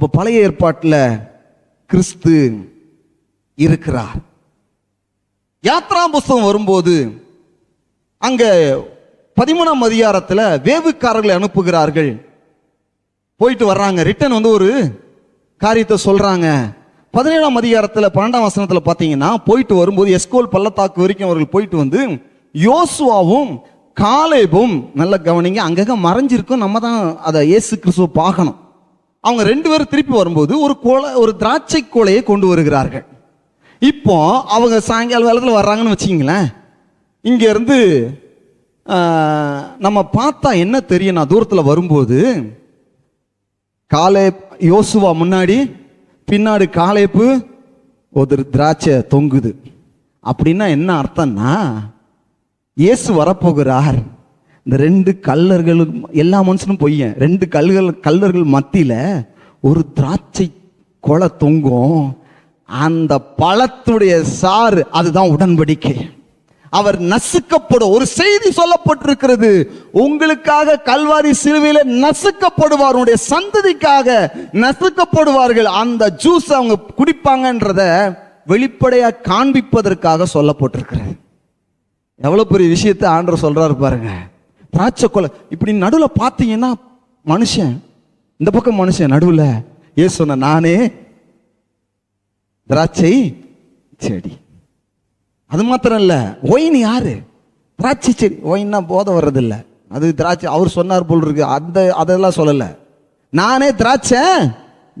அப்போ பழைய ஏற்பாட்டில் கிறிஸ்து இருக்கிறார். யாத்ரா புஸ்தகம் வரும்போது அங்க பதிமூணாம் அதிகாரத்தில் வேவுக்காரர்களை அனுப்புகிறார்கள். போயிட்டு வர்றாங்க. ரிட்டன் வந்து ஒரு காரியத்தை சொல்றாங்க. பதினேழாம் அதிகாரத்தில் பன்னெண்டாம் வசனத்தில் பார்த்தீங்கன்னா போயிட்டு வரும்போது எஸ்கோல் பள்ளத்தாக்கு வரைக்கும் அவர்கள் போயிட்டு வந்து யோசுவாவும் காலேபும் நல்ல கவனிங்க அங்கங்கே மறைஞ்சிருக்கும். நம்ம தான் அதை இயேசு கிறிஸ்துவ பார்க்கணும். அவங்க ரெண்டு பேரும் திருப்பி வரும்போது ஒரு கோலை ஒரு திராட்சை கோலையை கொண்டு வருகிறார்கள். இப்போ அவங்க சாயங்கால வேளத்தில் வர்றாங்கன்னு வச்சிங்களேன் இங்கேருந்து நம்ம பார்த்தா என்ன தெரியும்? நான் தூரத்தில் வரும்போது காலே யோசுவா முன்னாடி பின்னாடி காலேப்பு ஒரு திராட்சை தொங்குது. அப்படின்னா என்ன அர்த்தம்னா இயேசு வரப்போகிறார். இந்த ரெண்டு கல்லர்களும் எல்லா மனுஷனும் பொய்யன். ரெண்டு கல்கள் கல்லர்கள் மத்தியில் ஒரு திராட்சை கொலை தொங்கும். அந்த பழத்துடைய சாறு அதுதான் உடன்படிக்கை. அவர் நசுக்கப்படும். ஒரு செய்தி சொல்லப்பட்டிருக்கிறது. உங்களுக்காக கல்வாரி சிலுவையில நசுக்கப்படுவார். சந்ததிக்காக நசுக்கப்படுவார்கள். அந்த ஜூஸ் அவங்க குடிப்பாங்கன்றத வெளிப்படையா காண்பிப்பதற்காக சொல்லப்பட்டிருக்கிறது. எவ்வளவு பெரிய விஷயத்தை ஆண்டர் சொல்றாரு பாருங்க. திராட்சை கொலை. இப்படி நடுவில் பார்த்தீங்கன்னா மனுஷன் இந்த பக்கம் மனுஷன் நடுவில். ஏசு சொன்ன நானே திராட்சை செடி. அது மாத்திரம் இல்லை ஒயின் யாரு? திராட்சை செடி ஒயின்னா போதை வர்றதில்ல. அது திராட்சை அவர் சொன்னார் போல் இருக்கு. அந்த அதெல்லாம் சொல்லலை. நானே திராட்சை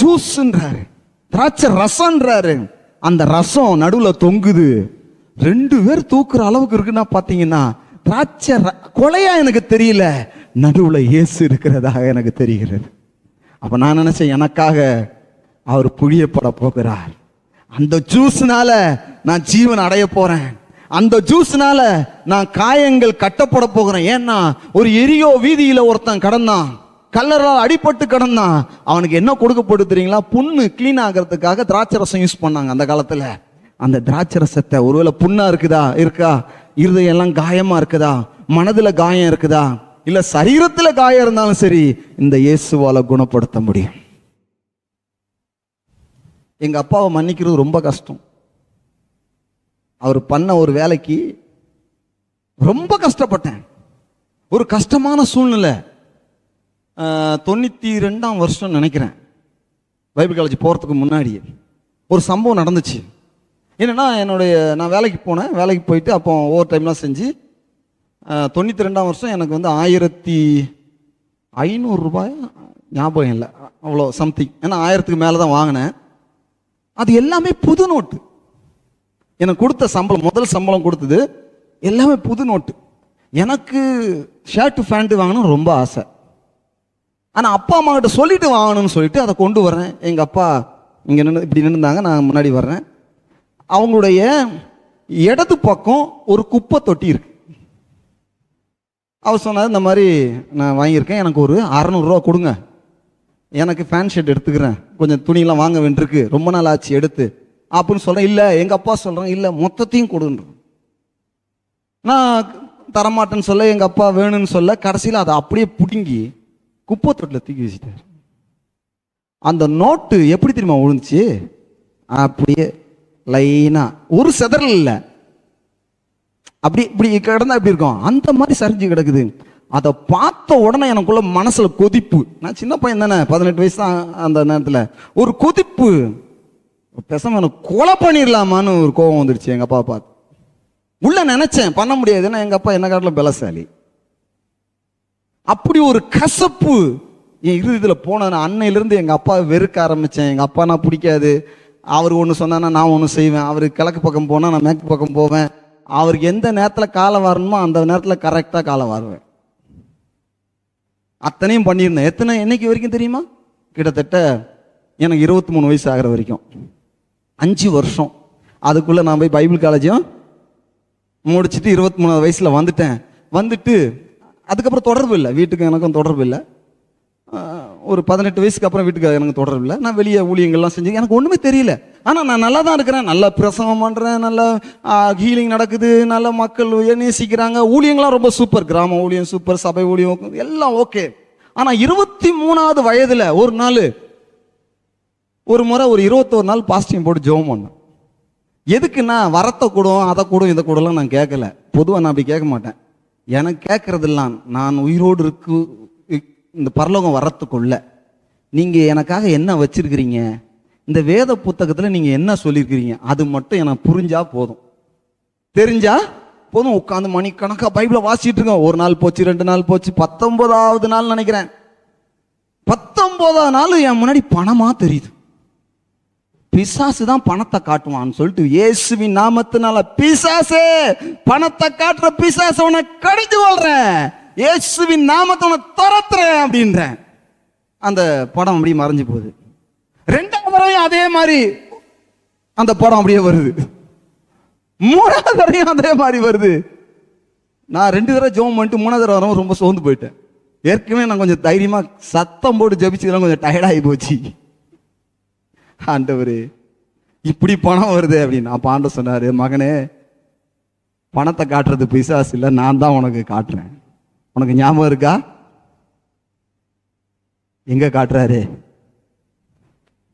ஜூஸ்ன்றாரு. திராட்சை ரசம்ன்றாரு அந்த ரசம் நடுவில் தொங்குது. ரெண்டு பேர் தூக்குற அளவுக்கு இருக்குன்னா பார்த்தீங்கன்னா திராட்சை ர- கொலையா எனக்கு தெரியல. நடுவில் இயேசு இருக்கிறதாக எனக்கு தெரிகிறது. அப்போ நான் நினச்சேன் எனக்காக அவர் புழியப்பட போகிறார். அந்த ஜூஸ்னால நான் ஜீவன் அடைய போகிறேன் அந்த ஜூஸ்னால நான் காயங்கள் கட்டப்பட போகிறேன். ஏன்னா ஒரு எரியோ வீதியில் ஒருத்தன் கடந்தான். கல்லரால் அடிபட்டு கடந்தான். அவனுக்கு என்ன கொடுக்கப்பட்டு தெரியுங்களா? புண்ணு க்ளீன் ஆகிறதுக்காக திராட்சை ரசம் யூஸ் பண்ணாங்க அந்த காலத்தில். அந்த திராட்சை ரசத்தை ஒருவேளை புண்ணா இருக்குதா? இருக்கா? இருதயம் எல்லாம் காயமா இருக்குதா? மனதுல காயம் இருக்குதா? இல்ல சரீரத்துல காயம் இருந்தாலும் சரி இந்த இயேசுவால குணப்படுத்த முடியும். எங்க அப்பாவை மன்னிக்கிறது ரொம்ப கஷ்டம். அவர் பண்ண ஒரு வேலைக்கு ரொம்ப கஷ்டப்பட்டேன். ஒரு கஷ்டமான சூழ்நிலை. தொண்ணூற்றி தொண்ணூத்தி ரெண்டாம் வருஷம் நினைக்கிறேன். பைபிள் காலேஜ் போகிறதுக்கு முன்னாடி ஒரு சம்பவம் நடந்துச்சு. என்னன்னா என்னுடைய நான் வேலைக்கு போனேன். வேலைக்கு போயிட்டு அப்போ ஓவர் டைம்லாம் செஞ்சு தொண்ணூற்றி ரெண்டாம் வருஷம் எனக்கு வந்து ஆயிரத்தி ஐநூறுரூபாய் ஞாபகம் இல்லை. அவ்வளோ சம்திங் ஏன்னா ஆயிரத்துக்கு மேலே தான் வாங்கினேன். அது எல்லாமே புது நோட்டு. எனக்கு கொடுத்த சம்பளம் முதல் சம்பளம் கொடுத்தது எல்லாமே புது நோட்டு. எனக்கு ஷர்ட்டு ஃபேண்ட்டு வாங்கணும் ரொம்ப ஆசை. ஆனால் அப்பா அம்மா கிட்ட சொல்லிட்டு வாங்கணும்னு சொல்லிட்டு அதை கொண்டு வரேன் எங்கள் அப்பா இங்கே நின்று இப்படி நின்றுந்தாங்க நான் முன்னாடி வர்றேன். அவங்களுடைய இடது பக்கம் ஒரு குப்பை தொட்டி இருக்கு. அவர் சொன்னார் இந்த மாதிரி நான் வாங்கியிருக்கேன். எனக்கு ஒரு அறநூறுரூவா கொடுங்க. எனக்கு ஃபேன் ஷர்ட் எடுத்துக்கிறேன். கொஞ்சம் துணியெல்லாம் வாங்க வேண்டியிருக்கு. ரொம்ப நாள் ஆச்சு எடுத்து. அப்படின்னு சொல்கிறேன் இல்லை எங்கள் அப்பா சொல்கிறேன் இல்லை மொத்தத்தையும் கொடுன்ற நான் தரமாட்டேன்னு சொல்ல எங்கள் அப்பா வேணும்னு சொல்ல கடைசியில் அதை அப்படியே பிடுங்கி குப்பை தொட்டில் தூக்கி வச்சுட்டார். அந்த நோட்டு எப்படி தெரியுமா விழுந்துச்சு? அப்படியே லைனா. ஒரு செதறல் இல்லை. அப்படி இப்படி கிடந்தா இப்படி இருக்கும்? அந்த மாதிரி சரிஞ்சு கிடக்குது. அதை பார்த்த உடனே எனக்குள்ள மனசுல கொதிப்பு. நான் சின்ன பையன் தானே பதினெட்டு வயசு தான் அந்த நேரத்தில். ஒரு கொதிப்பு. பேசாம எனக்கு கொலை பண்ணிடலாமான்னு ஒரு கோபம் வந்துடுச்சு எங்க அப்பா பார்த்து. உள்ள நினைச்சேன் பண்ண முடியாது. ஏன்னா எங்க அப்பா என்ன காட்டில் பலசாலி. அப்படி ஒரு கசப்பு என் இறுதியில் போன அன்னையிலேருந்து அன்னையிலிருந்து எங்கள் அப்பாவை வெறுக்க ஆரம்பித்தேன் எங்கள் அப்பா நான் பிடிக்காது. அவர் ஒன்று சொன்னான்னா நான் ஒன்று செய்வேன். அவர் கிழக்கு பக்கம் போனால் நான் மேற்கு பக்கம் போவேன். அவருக்கு எந்த நேரத்தில் காலம் வரணுமோ அந்த நேரத்தில் கரெக்டாக காலை வருவேன். அத்தனையும் பண்ணியிருந்தேன். எத்தனை என்னைக்கு வரைக்கும் தெரியுமா? கிட்டத்தட்ட எனக்கு இருபத்தி மூணு வயசு ஆகிற வரைக்கும். அஞ்சு வருஷம். அதுக்குள்ளே நான் போய் பைபிள் காலேஜும் முடிச்சுட்டு இருபத்தி மூணாவது வயசில் வந்துட்டேன். வந்துட்டு அதுக்கப்புறம் தொடர்பு இல்லை. வீட்டுக்கு எனக்கும் தொடர்பு இல்லை. ஒரு பதினெட்டு வயசுக்கு அப்புறம் வீட்டுக்கு எனக்கு தொடர்பு இல்லை. நான் வெளியே ஊழியங்கள்லாம் செஞ்சு எனக்கு ஒன்றுமே தெரியல. ஆனால் நான் நல்லா தான் இருக்கிறேன். நல்லா பிரசவம் பண்ணுறேன் நல்லா ஹீலிங் நடக்குது. நல்ல மக்கள் நேசிக்கிறாங்க. ஊழியங்கள்லாம் ரொம்ப சூப்பர் கிராம ஊழியம் சூப்பர் சபை ஊழியம் எல்லாம் ஓகே ஆனால் இருபத்தி மூணாவது வயதில் ஒரு நாள் ஒரு முறை ஒரு இருபத்தோரு நாள் பாஸ்டிங் போட்டு ஜெபம் பண்ணேன். எதுக்குன்னா வரத்தை கூடும் அதை கூடும் இதை கூடலாம் நான் கேட்கல. பொதுவாக நான் அப்படி கேட்க மாட்டேன். எனக்கு கேட்கறதெல்லாம் நான் உயிரோடு இருக்கு இந்த பரலோகம் வர்றதுக்குள்ள நீங்கள் எனக்காக என்ன வச்சிருக்கிறீங்க? இந்த வேத புத்தகத்தில் நீங்கள் என்ன சொல்லியிருக்கிறீங்க அது மட்டும் எனக்கு புரிஞ்சா போதும். தெரிஞ்சா போதும். உட்காந்து மணிக்கணக்காக பைபிளை வாசிட்டு இருக்கோம். ஒரு நாள் போச்சு ரெண்டு நாள் போச்சு பத்தொன்பதாவது நாள் நினைக்கிறேன். பத்தொன்பதாவது நாள் என் முன்னாடி பணமாக தெரியுது. பிசாசு தான் பணத்தை காட்டுவான்னு சொல்லிட்டு இயேசுவின் நாமத்தினால பிசாசே பணத்தை காட்டுற பிசாசு உன கடிச்சு வாழ்றேன். இயேசுவின் நாமத்தை உன துரத்துறேன் அப்படின்றேன். அந்த படம் அப்படியே மறைஞ்சு போகுது. ரெண்டாவது தடவையும் அதே மாதிரி அந்த படம் அப்படியே வருது. மூணாவது தடவையும் அதே மாதிரி வருது. நான் ரெண்டு தடவை ஜோம் பண்ணிட்டு மூணாவது தடவை வரவும் ரொம்ப சோர்ந்து போயிட்டேன். ஏற்கனவே நான் கொஞ்சம் தைரியமாக சத்தம் போட்டு ஜபிச்சுக்கலாம் கொஞ்சம் டயர்டாகி போச்சு. ஆண்டவர் இப்படி பணம் வருது அப்படின்னு. நான் பாண்ட சொன்னார் மகனே பணத்தை காட்டுறது பிசாசு இல்லை நான் தான் உனக்கு காட்டுறேன். உனக்கு ஞாபகம் இருக்கா? எங்க காட்டுறாரு?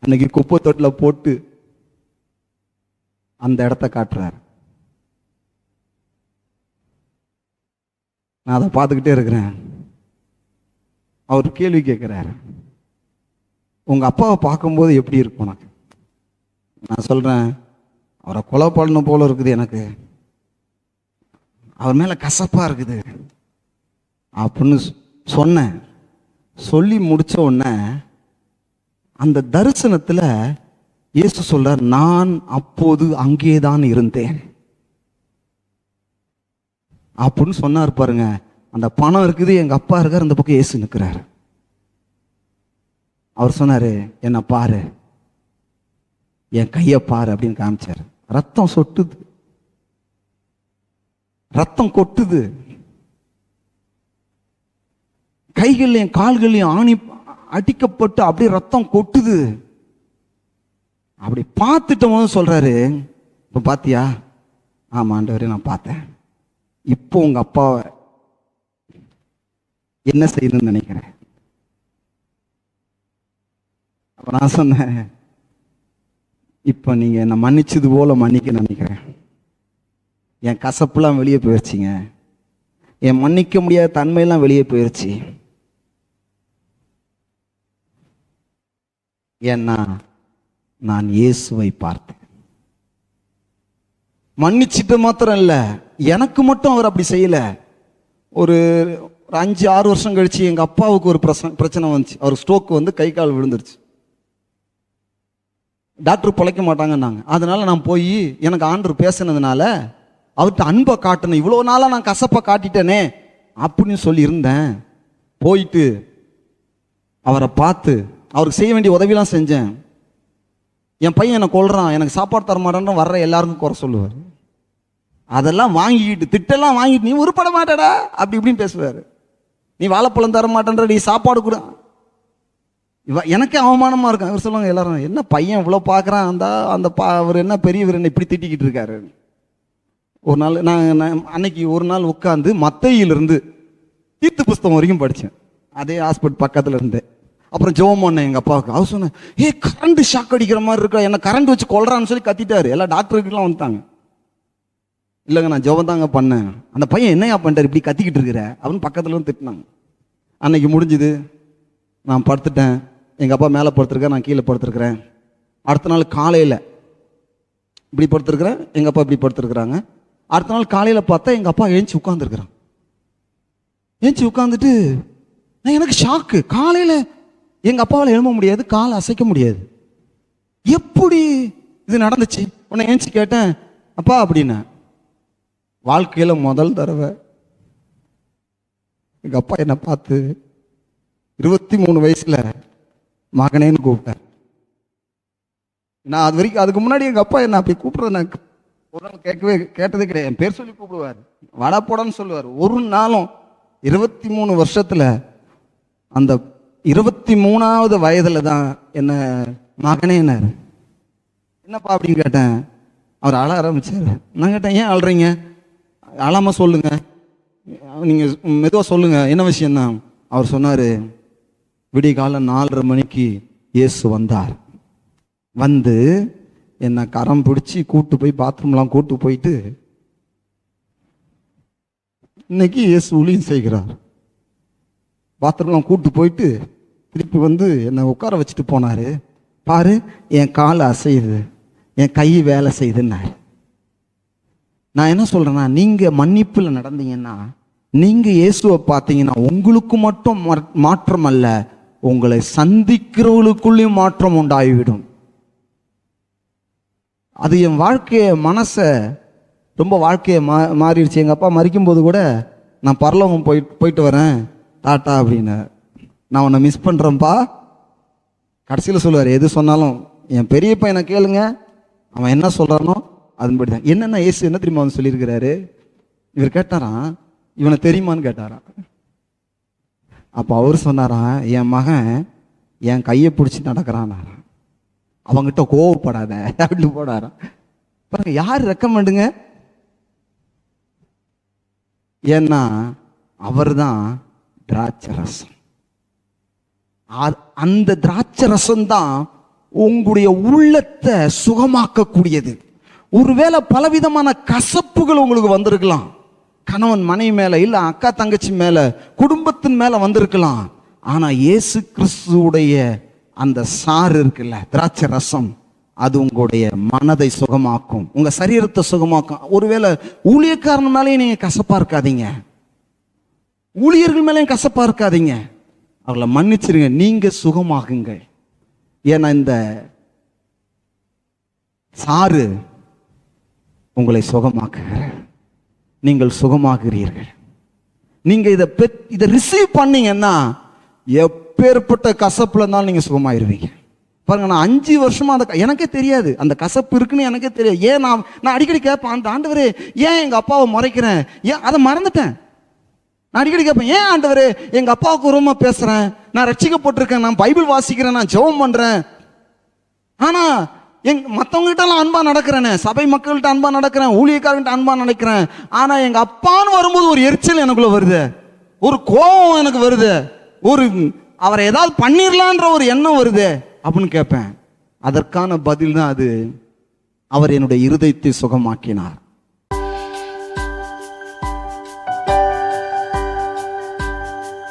அன்னைக்கு குப்பை தொட்டில் போட்டு அந்த இடத்த காட்டுறாரு. நான் அதை பார்த்துக்கிட்டே இருக்கிறேன். அவர் கேள்வி கேட்குறாரு. உங்கள் அப்பாவை பார்க்கும்போது எப்படி இருக்கும் உனக்கு? நான் சொல்கிறேன் அவரை கொலை பண்ணணும் போல இருக்குது எனக்கு. அவர் மேலே கசப்பாக இருக்குது. அப்படின்னு சொ- சொன்னேன். சொல்லி முடிச்ச உடனே அந்த தரிசனத்தில் இயேசு சொல்றார் நான் அப்போது அங்கேதான் இருந்தேன். அப்படின்னு சொன்னார் பாருங்க. அந்த பணம் இருக்குது எங்க அப்பா இருக்கார் அந்த பக்கம் இயேசு நிற்கிறாரு அவர் சொன்னாரு என்ன பாரு. என் கையை பாரு அப்படின்னு காமிச்சார். ரத்தம் சொட்டுது. ரத்தம் கொட்டுது. கைகள்லையும் கால்கள்லையும் ஆணி அடிக்கப்பட்டு அப்படியே ரத்தம் கொட்டுது. அப்படி பார்த்துட்டோம் சொல்கிறாரு இப்போ பார்த்தியா ஆமா ஆண்டவரே நான் பார்த்தேன். இப்போ உங்கள் அப்பாவை என்ன செய்யணும்னு நினைக்கிறேன். அப்போ நான் சொன்னேன் இப்போ நீங்கள் என்னை மன்னிச்சது போல மன்னிக்க நினைக்கிறேன். என் கசப்புலாம் வெளியே போயிடுச்சிங்க என் மன்னிக்க முடியாத தன்மையெல்லாம் வெளியே போயிடுச்சு ஏன்னா நான் இயேசுவை பார்த்தேன். மன்னிச்சிட்டு மாத்திரம் இல்லை எனக்கு மட்டும் அவர் அப்படி செய்யலை. ஒரு ஒரு அஞ்சு ஆறு வருஷம் கழிச்சு எங்கள் அப்பாவுக்கு ஒரு பிரச்சனை பிரச்சனை வந்துச்சு. அவர் ஸ்ட்ரோக் வந்து கை கால் விழுந்துருச்சு. டாக்டர் பிழைக்க மாட்டாங்கன்னாங்க. அதனால நான் போய் எனக்கு ஆண்டர் பேசினதுனால அவர்கிட்ட அன்பை காட்டணும். இவ்வளோ நாளாக நான் கசப்பை காட்டிட்டேனே அப்படின்னு சொல்லியிருந்தேன். போயிட்டு அவரை பார்த்து அவருக்கு செய்ய வேண்டிய உதவிலாம் செஞ்சேன். என் பையன் என்னை கொள்றான் எனக்கு சாப்பாடு தர மாட்டேன்னு வர்ற எல்லாருக்கும் குறை சொல்லுவார். அதெல்லாம் வாங்கிக்கிட்டு திட்டெல்லாம் வாங்கிட்டு நீ உருப்பட மாட்டடா. அப்படி இப்படின்னு பேசுவார். நீ வாழைப்பழம் தர மாட்டேன்ற நீ சாப்பாடு கொடு. இவ எனக்கே அவமானமாக இருக்கும். அவர் சொல்லுவாங்க எல்லாரும் என்ன பையன் இவ்வளோ பார்க்குறான்? அந்த அந்த பா அவர் என்ன பெரியவர் என்ன இப்படி திட்டிக்கிட்டு இருக்காரு? ஒரு நாள் நான் அன்னைக்கு ஒரு நாள் உட்காந்து மத்தையிலிருந்து தீர்த்து புஸ்தகம் வரைக்கும் படித்தேன். அதே ஹாஸ்பிட்டல் பக்கத்தில் இருந்தேன். அப்புறம் ஜெபம் பண்ணேன் எங்கள் அப்பாவுக்கு. அவர் சொன்னேன் ஏ கரண்ட் ஷாக் அடிக்கிற மாதிரி இருக்கா? என்ன கரண்ட் வச்சு கொள்றான்னு சொல்லி கத்திட்டாரு. எல்லா டாக்டருக்குலாம் வந்துட்டாங்க. இல்லைங்க நான் ஜெபம் தாங்க பண்ணேன். அந்த பையன் என்னையா பண்ணிட்டார்? இப்படி கத்திக்கிட்டு இருக்கிற? அப்படின்னு பக்கத்துல இருந்து திட்டினாங்க. அன்னைக்கு முடிஞ்சுது. நான் படுத்துட்டேன். எங்கள் அப்பா மேலே படுத்துருக்கேன் நான் கீழே படுத்துருக்குறேன். அடுத்த நாள் காலையில் இப்படி படுத்துருக்குறேன் எங்கள் அப்பா இப்படி படுத்துருக்குறாங்க. அடுத்த நாள் காலையில் பார்த்தா எங்கள் அப்பா எழுந்துச்சி உட்காந்துருக்குறான் ஏஞ்சி உட்காந்துட்டு நான் எனக்கு ஷாக்கு காலையில் எங்கள் அப்பாவால் எழும்ப முடியாது காலை அசைக்க முடியாது. எப்படி இது நடந்துச்சு? உன்னை ஏஞ்சி கேட்டேன் அப்பா அப்படின்னா வாழ்க்கையில் முதல் தடவை எங்கள் அப்பா என்னை பார்த்து இருபத்தி மூணு வயசுல மகனேன்னு கூப்பிட்டார். நான் அது வரைக்கும் அதுக்கு முன்னாடி எங்க அப்பா என்ன அப்படி கூப்பிடுறது நான் ஒரு நாள் கேட்கவே கேட்டதே கிடையாது. என் பேர் சொல்லி கூப்பிடுவார். வாடா போடான்னு சொல்லுவார். ஒரு நாளும் இருபத்தி மூணு வருஷத்துல அந்த இருபத்தி மூணாவது வயதில் தான் என்ன மகனேனாரு என்னப்பா அப்படின்னு கேட்டேன். அவர் அழ ஆரம்பிச்சார். நான் கேட்டேன் ஏன் அழுறீங்க? அழாம சொல்லுங்க. நீங்க மெதுவாக சொல்லுங்க. என்ன விஷயம்தான் அவர் சொன்னாரு விடிய காலம் நாலரை மணிக்கு இயேசு வந்தார். வந்து என்னை கரம் பிடிச்சி கூட்டு போய் பாத்ரூம்லாம் கூட்டு போயிட்டு இன்னைக்கு இயேசு ஊழியம் செய்கிறார். பாத்ரூம்லாம் கூட்டு போயிட்டு திருப்பி வந்து என்னை உட்கார வச்சுட்டு போனாரு. பாரு என் கால் அசையுது. என் கை வேலை செய்யுதுன்னாரு. நான் என்ன சொல்கிறேன்னா நீங்கள் மன்னிப்பில் நடந்தீங்கன்னா நீங்கள் இயேசுவை பார்த்தீங்கன்னா உங்களுக்கு மட்டும் மாற்றம் அல்ல உங்களை சந்திக்கிறவங்களுக்குள்ளேயும் மாற்றம் உண்டாகிவிடும். அது என் வாழ்க்கையை மனசை ரொம்ப வாழ்க்கையை மா மாறிடுச்சு. எங்கள் அப்பா மறிக்கும்போது கூட நான் பரலோகம் போய் போயிட்டு வரேன் டாட்டா அப்படின்னு நான் உன்னை மிஸ் பண்ணுறேன்ப்பா கடைசியில் சொல்லுவார் எது சொன்னாலும் என் பெரிய பையனை கேளுங்க. அவன் என்ன சொல்கிறானோ அதன்படி தான் என்னென்ன ஏசு என்ன தெரியுமா அவன் சொல்லியிருக்கிறாரு? இவர் கேட்டாராம் இவனை தெரியுமான்னு கேட்டாராம் அப்போ அவர் சொன்னாராம் என் மகன் என் கையை பிடிச்சி நடக்கிறானாராம் அவங்கிட்ட கோவப்படாத. அப்படின்னு போடாராம் பாருங்க யார் ரெக்கமெண்டுங்க ஏன்னா அவர்தான் திராட்சை ரசம் அந்த திராட்சை ரசம்தான் உங்களுடைய உள்ளத்தை சுகமாக்கக்கூடியது. ஒருவேளை பலவிதமான கசப்புகள் உங்களுக்கு வந்திருக்கலாம். கணவன் மனைவி மேலே இல்லை அக்கா தங்கச்சி மேலே குடும்பத்தின் மேலே வந்திருக்கலாம். ஆனால் இயேசு கிறிஸ்துவுடைய அந்த சாறு இருக்குல்ல திராட்சை ரசம் அது உங்களுடைய மனதை சுகமாக்கும். உங்கள் சரீரத்தை சுகமாக்கும். ஒருவேளை ஊழியக்காரன் மேலேயும் நீங்கள் கசப்பாக இருக்காதீங்க. ஊழியர்கள் மேலேயும் கசப்பாக இருக்காதீங்க. அவர்களை மன்னிச்சிருங்க நீங்கள் சுகமாகுங்கள். ஏன்னா இந்த சாறு உங்களை சுகமாக்குகிற நீங்கள் சுகமாகிறீர்கள் நீங்கள் இதை பெத் இதை ரிசீவ் பண்ணீங்கன்னா எப்பேற்பட்ட கசப்பில் இருந்தாலும் நீங்கள் சுகமாயிருவீங்க. பாருங்க நான் அஞ்சு வருஷமா அந்த எனக்கே தெரியாது. அந்த கசப்பு இருக்குன்னு எனக்கே தெரியாது. ஏன் நான் நான் அடிக்கடி கேட்பேன் அந்த ஆண்டவர் ஏன் எங்கள் அப்பாவை முறைக்கிறேன்? ஏன் அதை மறந்துட்டேன். நான் அடிக்கடி கேட்பேன் ஏன் ஆண்டவர் எங்க அப்பாவுக்கு உரமா பேசுறேன்? நான் ரட்சிக்கப்பட்டிருக்கேன் நான் பைபிள் வாசிக்கிறேன் நான் ஜெபம் பண்றேன். ஆனா எங் மற்றவங்கள்ட்டலாம் அன்பாக அன்பா நடக்கிறேனே சபை மக்கள்கிட்ட அன்பா நடக்கிறேன் ஊழியக்காரங்கிட்ட அன்பா நடக்கிறேன். ஆனா எங்க அப்பான்னு வரும்போது ஒரு எரிச்சல் எனக்குள்ள வருது. ஒரு கோபம் எனக்கு வருது. ஒரு அவரை ஏதாவது பண்ணிடலான்ற ஒரு எண்ணம் வருது அப்படின்னு கேட்பேன். அதற்கான பதில் தான் அது. அவர் என்னுடைய இருதயத்தை சுகமாக்கினார்.